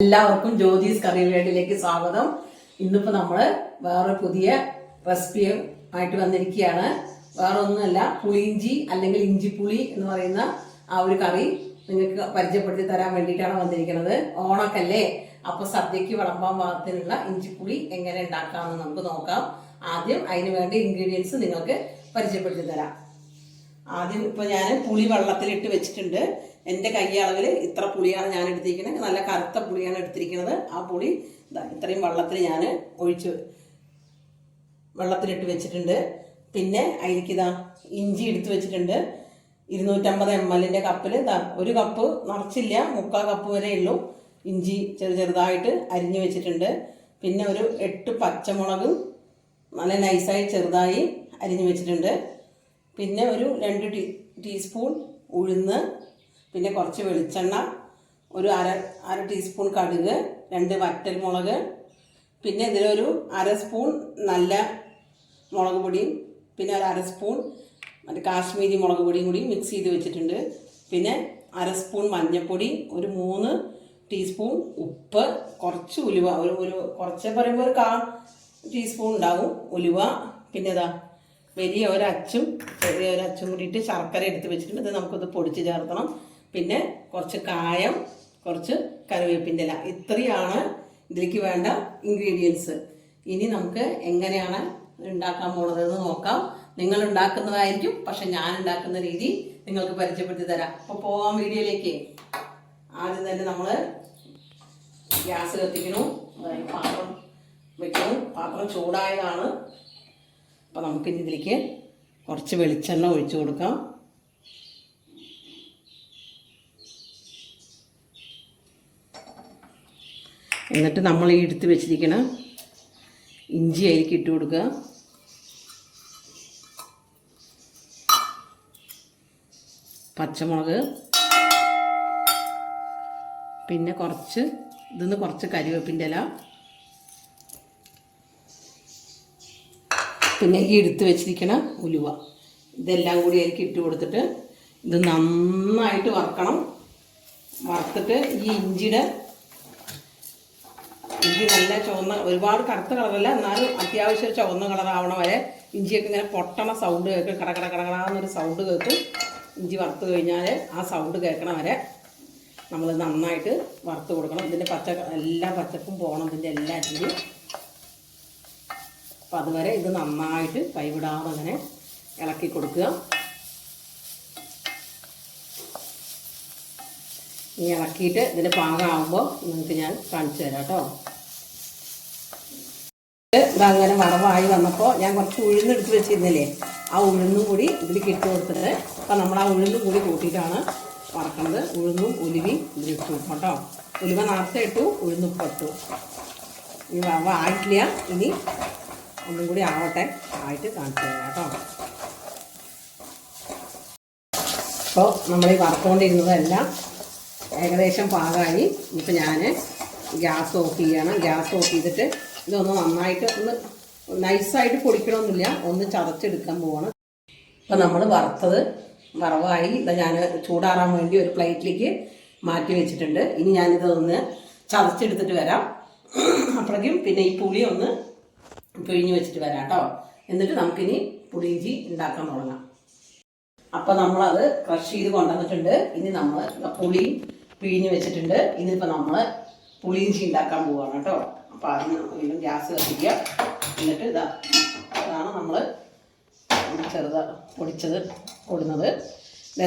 എല്ലാവർക്കും ജ്യോതിസ് കറി വേണ്ടിലേക്ക് സ്വാഗതം. ഇന്നിപ്പോ നമ്മൾ വേറെ പുതിയ റെസിപ്പി ആയിട്ട് വന്നിരിക്കുകയാണ്. വേറെ ഒന്നുമല്ല പുളിയിഞ്ചി അല്ലെങ്കിൽ ഇഞ്ചിപ്പുളി എന്ന് പറയുന്ന ആ ഒരു കറി നിങ്ങൾക്ക് പരിചയപ്പെടുത്തി തരാൻ വേണ്ടിയിട്ടാണ് വന്നിരിക്കുന്നത്. ഓണക്കല്ലേ? അപ്പൊ സദ്യക്ക് വിളമ്പാൻ പാകത്തിനുള്ള ഇഞ്ചിപ്പുളി എങ്ങനെ ഉണ്ടാക്കാമെന്ന് നമുക്ക് നോക്കാം. ആദ്യം അതിന് വേണ്ട ഇൻഗ്രീഡിയൻസ് നിങ്ങൾക്ക് പരിചയപ്പെടുത്തി തരാം. ആദ്യം ഇപ്പൊ ഞാൻ പുളി വെള്ളത്തിലിട്ട് വെച്ചിട്ടുണ്ട്. എന്റെ കൈയളവിൽ ഇത്ര പുളിയാണ് ഞാൻ എടുത്തിരിക്കുന്നത്. നല്ല കറുത്ത പുളിയാണ് എടുത്തിരിക്കുന്നത്. ആ പുളി ഇത്രയും വെള്ളത്തിൽ ഞാൻ ഒഴിച്ച് വെള്ളത്തിലിട്ട് വെച്ചിട്ടുണ്ട്. പിന്നെ അതിലേക്കിതാ ഇഞ്ചി എടുത്ത് വെച്ചിട്ടുണ്ട്. ഇരുന്നൂറ്റമ്പത് എം എല്ലിന്റെ കപ്പിൽ. ഒരു കപ്പ് നിറച്ചില്ല. മുക്കാൽ കപ്പ് വരെ ഉള്ളൂ. ഇഞ്ചി ചെറു ചെറുതായിട്ട് അരിഞ്ഞു വെച്ചിട്ടുണ്ട്. പിന്നെ ഒരു എട്ട് പച്ചമുളക് നല്ല നൈസായി ചെറുതായി അരിഞ്ഞു വെച്ചിട്ടുണ്ട്. പിന്നെ ഒരു രണ്ട് ടീ ടീസ്പൂൺ ഉഴുന്ന് പിന്നെ കുറച്ച് വെളിച്ചെണ്ണ ഒരു അര അര ടീസ്പൂൺ കടുക് രണ്ട് വറ്റൽ മുളക് പിന്നെ ഇതിലൊരു അര സ്പൂൺ നല്ല മുളക് പൊടിയും പിന്നെ ഒരു അര സ്പൂൺ മറ്റേ കാശ്മീരി മുളക് പൊടിയും കൂടി മിക്സ് ചെയ്ത് വെച്ചിട്ടുണ്ട്. പിന്നെ അര സ്പൂൺ മഞ്ഞൾപ്പൊടി ഒരു മൂന്ന് ടീസ്പൂൺ ഉപ്പ് കുറച്ച് ഉലുവ ഒരു ഒരു കുറച്ച് പറയുമ്പോൾ ഒരു കാ ടീസ്പൂൺ ഉണ്ടാവും ഉലുവ. പിന്നെ ഇതാ വലിയ ഒരച്ചും ചെറിയ ഒരച്ചും കൂടിയിട്ട് ശർക്കര എടുത്ത് വെച്ചിട്ടുണ്ട്. ഇത് നമുക്കൊന്ന് പൊടിച്ച് ചേർക്കണം. പിന്നെ കുറച്ച് കായം കുറച്ച് കറിവേപ്പിന്റെ ഇല. ഇത്രയാണ് ഇതിലേക്ക് വേണ്ട ഇൻഗ്രീഡിയൻസ് ഇനി നമുക്ക് എങ്ങനെയാണ് ഉണ്ടാക്കാൻ പോണതെന്ന് നോക്കാം. നിങ്ങൾ ഉണ്ടാക്കുന്നതായിരിക്കും പക്ഷെ ഞാൻ ഉണ്ടാക്കുന്ന രീതി നിങ്ങൾക്ക് പരിചയപ്പെടുത്തി തരാം. അപ്പോൾ പോവാം വീഡിയോയിലേക്ക്. ആദ്യം തന്നെ നമ്മൾ ഗ്യാസ് കത്തിക്കണു പാത്രം വെക്കണം പാത്രം ചൂടായതാണ്. അപ്പോൾ നമുക്കിനി ഇതിലേക്ക് കുറച്ച് വെളിച്ചെണ്ണ ഒഴിച്ചു കൊടുക്കാം. എന്നിട്ട് നമ്മൾ ഈ എടുത്ത് വെച്ചിരിക്കണ ഇഞ്ചി അതിലേക്ക് ഇട്ട് കൊടുക്കുക പച്ചമുളക്. പിന്നെ കുറച്ച് ഇതിന്ന് കുറച്ച് കരിവേപ്പിന്റെ ഇല. പിന്നെ ഈ എടുത്ത് വെച്ചിരിക്കണ ഉലുവ. ഇതെല്ലാം കൂടി അതിലേക്ക് ഇട്ട് കൊടുത്തിട്ട് ഇത് നന്നായിട്ട് വറക്കണം. വറുത്തിട്ട് ഈ ഇഞ്ചിയുടെ ഇഞ്ചി നല്ല ചുവന്ന ഒരുപാട് കറുത്ത കളറല്ല എന്നാലും അത്യാവശ്യം ചുവന്ന കളറാവണ വരെ ഇഞ്ചിയൊക്കെ ഇങ്ങനെ പൊട്ടണ സൗണ്ട് കേൾക്കും കടകട കടകടാന്നൊരു കട സൗണ്ട് കേൾക്കും ഇഞ്ചി വറുത്ത് കഴിഞ്ഞാൽ ആ സൗണ്ട് കേൾക്കണ വരെ നമ്മൾ നന്നായിട്ട് വറുത്ത് കൊടുക്കണം. ഇതിന്റെ പച്ച എല്ലാ പച്ചപ്പും പോകണം ഇതിന്റെ എല്ലാ അരിഞ്ഞ് അപ്പം അതുവരെ ഇത് നന്നായിട്ട് കൈവിടാതെ അങ്ങനെ ഇളക്കി കൊടുക്കുക. ഇനി ഇളക്കിയിട്ട് ഇതിന്റെ പാകമാകുമ്പോൾ നിങ്ങൾക്ക് ഞാൻ കാണിച്ചു തരാം കേട്ടോ. ഇതങ്ങനെ വറവായി വന്നപ്പോൾ ഞാൻ കുറച്ച് ഉഴുന്നെടുത്ത് വെച്ചിരുന്നില്ലേ ആ ഉഴുന്നും കൂടി ഇതിലേക്ക് ഇട്ട് കൊടുത്തിട്ട് അപ്പം നമ്മൾ ആ ഉഴുന്നും കൂടി കൂട്ടിയിട്ടാണ് വറക്കണത് ഉഴുന്നും ഉലുവി ഇട്ടു കേട്ടോ ഉലുവ നേരത്തെ ഇട്ടു ഉഴുന്നിപ്പം ഇട്ടു. വറവ ആയിട്ടില്ല ഇനി ഒന്നും കൂടി ആവട്ടെ ആയിട്ട് കാണിച്ചു തരാം കേട്ടോ അപ്പോൾ നമ്മൾ ഈ വറുത്തുകൊണ്ടിരുന്നതെല്ലാം ഏകദേശം പാകമായി. ഇപ്പം ഞാൻ ഗ്യാസ് ഓഫ് ചെയ്യണം. ഗ്യാസ് ഓഫ് ചെയ്തിട്ട് ഇതൊന്ന് നന്നായിട്ട് ഒന്ന് നൈസായിട്ട് പൊടിക്കണമെന്നില്ല. ഒന്ന് ചതച്ചെടുക്കാൻ പോവാണ്. ഇപ്പം നമ്മൾ വറുത്തത് വറവായി. ഇതാ ഞാൻ ചൂടാറാൻ വേണ്ടി ഒരു പ്ലേറ്റിലേക്ക് മാറ്റി വെച്ചിട്ടുണ്ട്. ഇനി ഞാനിത് ഒന്ന് ചതച്ചെടുത്തിട്ട് വരാം. അപ്പോഴേക്കും പിന്നെ ഈ പുളി ഒന്ന് പിഴിഞ്ഞ് വെച്ചിട്ട് വരാം കേട്ടോ. എന്നിട്ട് നമുക്കിനി പുളിയിഞ്ചി ഉണ്ടാക്കാൻ തുടങ്ങാം. അപ്പോൾ നമ്മളത് ക്രഷ് ചെയ്ത് കൊണ്ടുവന്നിട്ടുണ്ട്. ഇനി നമ്മൾ പുളി പിഴിഞ്ഞ് വെച്ചിട്ടുണ്ട്. ഇനിയിപ്പോൾ നമ്മൾ പുളിയിഞ്ചി ഉണ്ടാക്കാൻ പോവാണ് കേട്ടോ. അപ്പോൾ അതിന് വീണ്ടും ഗ്യാസ് കത്തിക്കുക. എന്നിട്ട് ഇതാ അതാണ് നമ്മൾ ചെറുത് പൊടിച്ചത് കൊടുന്നത്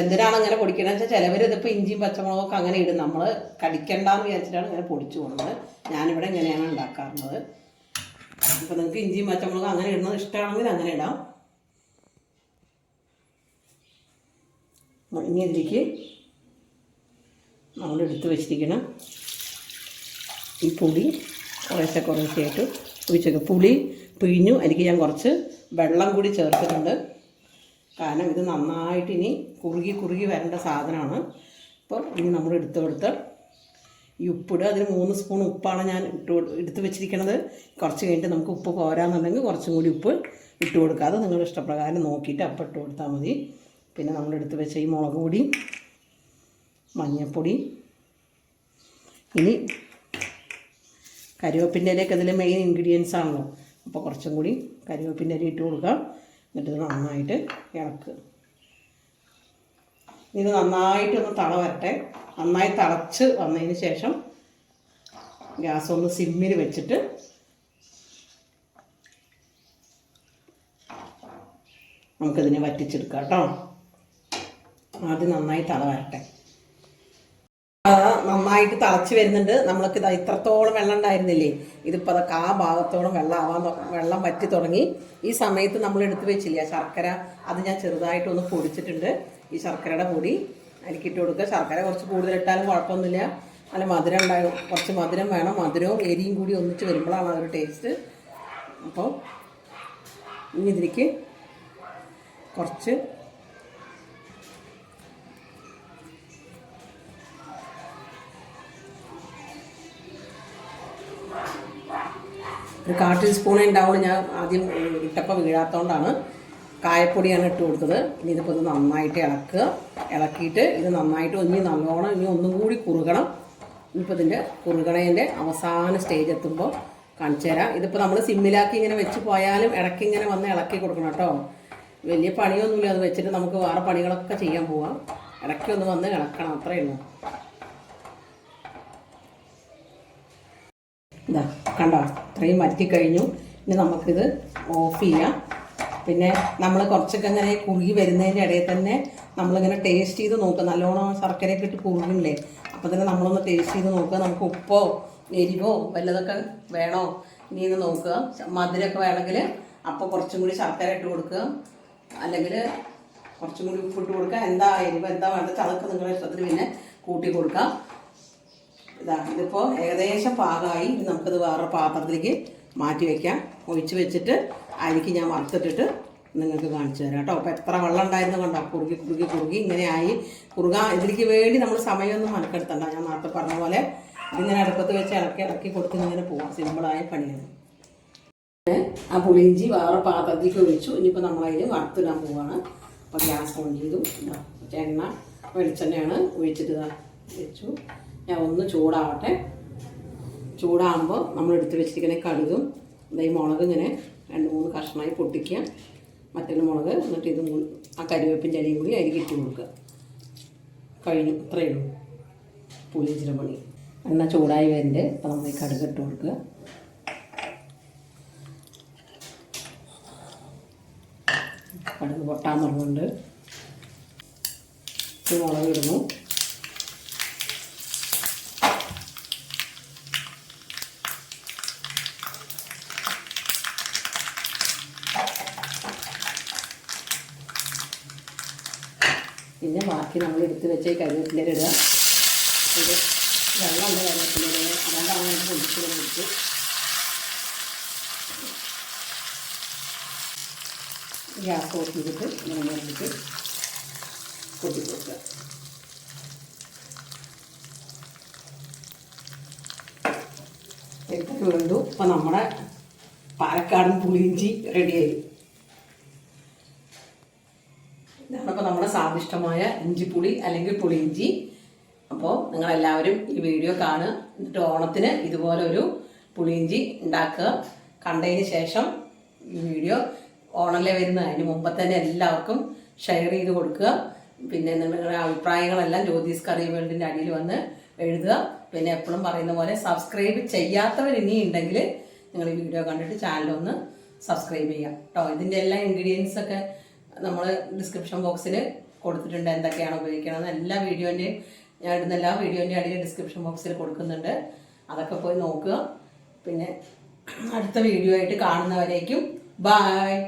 എന്തിനാണ് അങ്ങനെ പൊടിക്കണമെന്ന് വെച്ചാൽ ചിലവർ ഇതിപ്പോൾ ഇഞ്ചിയും പച്ചമുളകൊക്കെ അങ്ങനെ ഇടും. നമ്മൾ കടിക്കണ്ടെന്ന് വിചാരിച്ചിട്ടാണ് ഇങ്ങനെ പൊടിച്ചു കൊടുക്കുന്നത് ഞാനിവിടെ ഇങ്ങനെയാണ് ഉണ്ടാക്കാറുള്ളത്. അപ്പോൾ നിങ്ങൾക്ക് ഇഞ്ചിയും പച്ചമുളകും അങ്ങനെ ഇടുന്നത് ഇഷ്ടമാണെങ്കിൽ അങ്ങനെ ഇടാം. ഇനി ഇതിലേക്ക് നമ്മൾ എടുത്ത് വെച്ചിരിക്കണം ഈ പുളി കുറേശ്ശെ കുറേശ്ശെയായിട്ട് ഒഴിച്ചേക്കുക പുളി പിഴിഞ്ഞു. എനിക്ക് ഞാൻ കുറച്ച് വെള്ളം കൂടി ചേർത്തിട്ടുണ്ട്. കാരണം ഇത് നന്നായിട്ട് ഇനി കുറുകി കുറുകി വരേണ്ട സാധനമാണ്. അപ്പോൾ ഇനി നമ്മൾ എടുത്ത് കൊടുത്ത് ഈ ഉപ്പിടുക. അതിന് മൂന്ന് സ്പൂൺ ഉപ്പാണ് ഞാൻ ഇട്ട് എടുത്ത് വെച്ചിരിക്കുന്നത് കുറച്ച് കഴിഞ്ഞിട്ട് നമുക്ക് ഉപ്പ് പോരാന്നുണ്ടെങ്കിൽ കുറച്ചും കൂടി ഉപ്പ് ഇട്ട് കൊടുക്കുക. അത് നിങ്ങളുടെ ഇഷ്ടപ്രകാരം നോക്കിയിട്ട് അപ്പം ഇട്ട് കൊടുത്താൽ മതി. പിന്നെ നമ്മൾ എടുത്ത് വെച്ച ഈ മുളക് പൊടി മഞ്ഞൾപ്പൊടി. ഇനി കരിവേപ്പിന്റെ ഇലയൊക്കെ ഇതിൽ മെയിൻ ഇൻഗ്രീഡിയൻസ് ആണല്ലോ. അപ്പോൾ കുറച്ചും കൂടി കരിവേപ്പിന്റെ ഇട്ട് കൊടുക്കുക എന്നിട്ട് നന്നായിട്ട് ഇളക്കുക ഇത് നന്നായിട്ടൊന്ന് തള വരട്ടെ നന്നായി തിളച്ച് വന്നതിന് ശേഷം ഗ്യാസ് ഒന്ന് സിമ്മിൽ വെച്ചിട്ട് നമുക്കിതിനെ വറ്റിച്ചെടുക്കാം കേട്ടോ. ആദ്യം നന്നായി തള വരട്ടെ നന്നായിട്ട് തിളച്ച് വരുന്നുണ്ട്. നമ്മൾക്ക് ഇത് ഇത്രത്തോളം വെള്ളം ഉണ്ടായിരുന്നില്ലേ? ഇതിപ്പോൾ അതൊക്കെ ആ ഭാഗത്തോളം വെള്ളം ആവാൻ വെള്ളം വറ്റി തുടങ്ങി. ഈ സമയത്ത് നമ്മൾ എടുത്തു വെച്ചില്ല? ശർക്കര അത് ഞാൻ ചെറുതായിട്ടൊന്ന് പൊടിച്ചിട്ടുണ്ട്. ഈ ശർക്കരയുടെ പൊടി അരിക്കിട്ട് കൊടുക്കുക. ശർക്കര കുറച്ച് കൂടുതലിട്ടാലും കുഴപ്പമൊന്നുമില്ല. നല്ല മധുരം ഉണ്ടാകും. കുറച്ച് മധുരം വേണം. മധുരവും എരിയും കൂടി ഒന്നിച്ച് വരുമ്പോഴാണ് അതൊരു ടേസ്റ്റ്. അപ്പോൾ ഇനി ഇതിലേക്ക് കുറച്ച് ഒരു കാ ടീസ്പൂണേ ഉണ്ടാവുള്ളൂ. ഞാൻ ആദ്യം ഇട്ടപ്പോൾ വീഴാത്തതുകൊണ്ടാണ് കായപ്പൊടിയാണ് ഇട്ട് കൊടുത്തത്. ഇനി ഇതിപ്പോൾ ഇത് നന്നായിട്ട് ഇളക്കുക. ഇളക്കിയിട്ട് ഇത് നന്നായിട്ട് ഇനി നല്ലോണം ഇനി ഒന്നും കൂടി കുറുകണം. ഇനിയിപ്പോൾ ഇതിന്റെ കുറുകണേന്റെ അവസാന സ്റ്റേജ് എത്തുമ്പോൾ കാണിച്ചു തരാം. ഇതിപ്പോൾ നമ്മൾ സിമ്മിലാക്കി ഇങ്ങനെ വെച്ച് പോയാലും ഇടയ്ക്ക് ഇങ്ങനെ വന്ന് ഇളക്കി കൊടുക്കണം കേട്ടോ. വലിയ പണിയൊന്നുമില്ല. അത് വെച്ചിട്ട് നമുക്ക് വേറെ പണികളൊക്കെ ചെയ്യാൻ പോവാം. ഇടയ്ക്ക് ഒന്ന് വന്ന് ഇളക്കണം. അത്രയേ ഉള്ളൂ. ഇതാ. കണ്ടോ? ഇത്രയും വറ്റി കഴിഞ്ഞു. ഇനി നമുക്കിത് ഓഫ് ചെയ്യാം. പിന്നെ നമ്മൾ കുറച്ചൊക്കെ ഇങ്ങനെ കുറുകി വരുന്നതിന്റെ ഇടയിൽ തന്നെ നമ്മളിങ്ങനെ ടേസ്റ്റ് ചെയ്ത് നോക്കുക. നല്ലോണം ശർക്കരയൊക്കെ ഇട്ട് കുറുകില്ലേ? അപ്പോൾ തന്നെ നമ്മളൊന്ന് ടേസ്റ്റ് ചെയ്ത് നോക്കുക. നമുക്ക് ഉപ്പോ എരിവോ വല്ലതൊക്കെ വേണോ? ഇനി ഇത് നോക്കുക. മധുരമൊക്കെ വേണമെങ്കിൽ അപ്പോൾ കുറച്ചും കൂടി ശർക്കര ഇട്ട് കൊടുക്കുക. അല്ലെങ്കിൽ കുറച്ചും കൂടി ഉപ്പിട്ട് കൊടുക്കുക. എന്താ എരിവ് എന്താ വേണ്ടത്? അതൊക്കെ നിങ്ങളുടെ ഇഷ്ടത്തിന് പിന്നെ കൂട്ടി കൊടുക്കാം. ഇതാ ഇതിപ്പോൾ ഏകദേശം പാകമായി. ഇനി നമുക്കത് വേറെ പാത്രത്തിലേക്ക് മാറ്റി വെക്കാം. ഒഴിച്ച് വെച്ചിട്ട് അരിക്ക് ഞാൻ വറുത്തിട്ടിട്ട് നിങ്ങൾക്ക് കാണിച്ചു തരാം കേട്ടോ. അപ്പോൾ എത്ര വെള്ളം ഉണ്ടായിരുന്നു കണ്ടോ? കുറുകി കുറുകി കുറുകി ഇങ്ങനെ ആയി. കുറുക ഇതിലേക്ക് വേണ്ടി നമ്മൾ സമയമൊന്നും മനക്കെടുത്തണ്ട. ഞാൻ നേരത്തെ പറഞ്ഞ പോലെ ഇങ്ങനെ അടുപ്പത്ത് വെച്ച് ഇളക്കി ഇളക്കി കൊടുത്ത് ഇങ്ങനെ പോവാം. സിമ്പിളായ പണിയാണ്. ആ പുളിഞ്ചി വേറെ പാത്രത്തിലേക്ക് ഒഴിച്ചു. ഇനിയിപ്പോൾ നമ്മളതിൽ വറുത്തിടാൻ പോവാണ്. അപ്പോൾ ഗ്യാസ് ഓൺ ചെയ്തു. എണ്ണ വെളിച്ചെണ്ണയാണ് ഒഴിച്ചിട്ട് വെച്ചു. ഞാൻ ഒന്ന് ചൂടാവട്ടെ. ചൂടാകുമ്പോൾ നമ്മൾ എടുത്ത് വെച്ചിരിക്കുന്ന കടുകും ഈ മുളക് ഇങ്ങനെ രണ്ട് മൂന്ന് കഷ്ണമായി പൊട്ടിക്കുക. മറ്റുള്ള മുളക് എന്നിട്ട് ഇതും കൂടി ആ കരിവേപ്പിൻ അരിയും കൂടി അരി കിട്ടി കൊടുക്കുക. കഴിഞ്ഞു. ഇത്രയേ ഉള്ളൂ. പുളിയിഞ്ചിയുടെ പണി എണ്ണ ചൂടായി വരുന്നുണ്ട്. അപ്പോൾ നമ്മൾ ഈ കടുക് ഇട്ട് കൊടുക്കുക. കടുക് പൊട്ടാൻ തുടങ്ങുന്നുണ്ട്. മുളക് ഇടുന്നു പിന്നെ ബാക്കി നമ്മൾ എടുത്ത് വെച്ച് ഈ കരിവേപ്പില ഇടുക. ഇത് വെള്ളമുണ്ട് കരിവേപ്പില അതുകൊണ്ടാണ് ഞാൻ പൊടിച്ച് കൊടുത്തു ഗ്യാസ് ഓഫ് ചെയ്തിട്ട് കൊട്ടി കൊടുക്കുക. എടുത്തിട്ട് നമ്മുടെ പാലക്കാടൻ പുളിയിഞ്ചി റെഡിയായി ഇതാണ് ഇപ്പോൾ നമ്മുടെ സ്വാദിഷ്ടമായ ഇഞ്ചിപ്പുളി അല്ലെങ്കിൽ പുളിയിഞ്ചി അപ്പോൾ നിങ്ങളെല്ലാവരും ഈ വീഡിയോ കാണുക. എന്നിട്ട് ഓണത്തിന് ഇതുപോലെ ഒരു പുളിയിഞ്ചി ഉണ്ടാക്കുക. കണ്ടതിന് ശേഷം ഈ വീഡിയോ ഓണല്ലേ വരുന്ന അതിന് മുമ്പ് തന്നെ എല്ലാവർക്കും ഷെയർ ചെയ്ത് കൊടുക്കുക. പിന്നെ നിങ്ങളുടെ അഭിപ്രായങ്ങളെല്ലാം ജ്യോതിസ് കറി വേൾഡിന്റെ അടിയിൽ വന്ന് എഴുതുക. പിന്നെ എപ്പോഴും പറയുന്ന പോലെ സബ്സ്ക്രൈബ് ചെയ്യാത്തവർ ഇനി ഉണ്ടെങ്കിൽ നിങ്ങൾ ഈ വീഡിയോ കണ്ടിട്ട് ചാനലൊന്ന് സബ്സ്ക്രൈബ് ചെയ്യാം കേട്ടോ ഇതിന്റെ എല്ലാ ഇൻഗ്രീഡിയൻസ് ഒക്കെ നമ്മൾ ഡിസ്ക്രിപ്ഷൻ ബോക്സിൽ കൊടുത്തിട്ടുണ്ട് എന്തൊക്കെയാണ് ഉപയോഗിക്കണമെന്ന് എല്ലാ വീഡിയോന്റെയും ഞാൻ ഇടുന്ന എല്ലാ വീഡിയോന്റെയും അടിയിൽ ഡിസ്ക്രിപ്ഷൻ ബോക്സിൽ കൊടുക്കുന്നുണ്ട്. അതൊക്കെ പോയി നോക്കുക. പിന്നെ അടുത്ത വീഡിയോ ആയിട്ട് കാണുന്നവരേക്കും ബായ്